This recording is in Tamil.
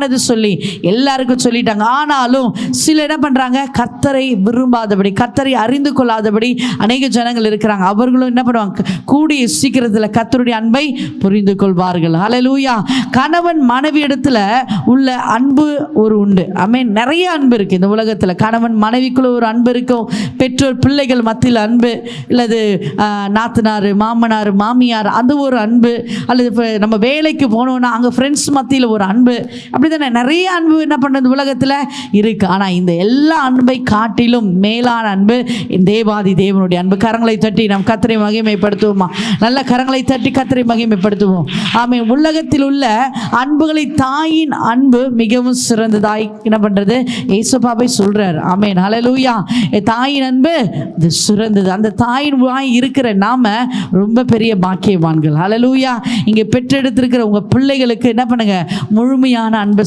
தவறானது சொல்லி எல்லாருக்கும் சொல்லிட்டாங்க. ஆனாலும் சில என்ன பண்றாங்க? கத்தரை விரும்பாதபடி கத்தரை அறிந்து கொள்ளாதபடி அநேக ஜனங்கள் இருக்கிறாங்க. அவர்களும் என்ன பண்ணுவாங்க? கூடிய சீக்கிரத்தில் கத்தருடைய அன்பை புரிந்து கொள்வார்கள். அலலூயா கணவன் மனைவி இடத்துல உள்ள அன்பு ஒரு உண்டு. அமே நிறைய அன்பு இருக்கு இந்த உலகத்தில். கணவன் மனைவிக்குள்ள ஒரு அன்பு இருக்கும். பெற்றோர் பிள்ளைகள் மத்தியில் அன்பு இல்லது நாத்தனார் மாமனார் மாமியார் அது ஒரு அன்பு. அல்லது நம்ம வேலைக்கு போனோம்னா அங்கே ஃப்ரெண்ட்ஸ் மத்தியில் ஒரு அன்பு. அப்படி தானே நிறைய அன்பு என்ன பண்ணுறது உலகத்தில்? இருக்கு. ஆனால் இந்த எல்லா அன்பை காட்டிலும் மேலான அன்பு தேவாதி தேவனுடைய அன்பு கரங்களை தட்டி நாம் கத்திரை மகிமைப்படுத்துவோமா? நல்ல கரங்களை தட்டி கத்தரை மகிமைப்படுத்துவோம். ஆமே உலகத்தில் உள்ள அன்புகளை தாயின் அன்பு மிகவும் சிறந்ததாய் என்ன பண்றது? ஏசப்பாவை சொல்கிறார் ஆமே நலலூயா தாயின் அன்பு இது சிறந்தது. அந்த தாயின் வாய் இருக்கிற நாம ரொம்ப பெரிய பாக்கியவான்கள். அலலூயா இங்கே பெற்றெடுத்திருக்கிற உங்க பிள்ளைகளுக்கு என்ன பண்ணுங்க? முழுமையான அன்பை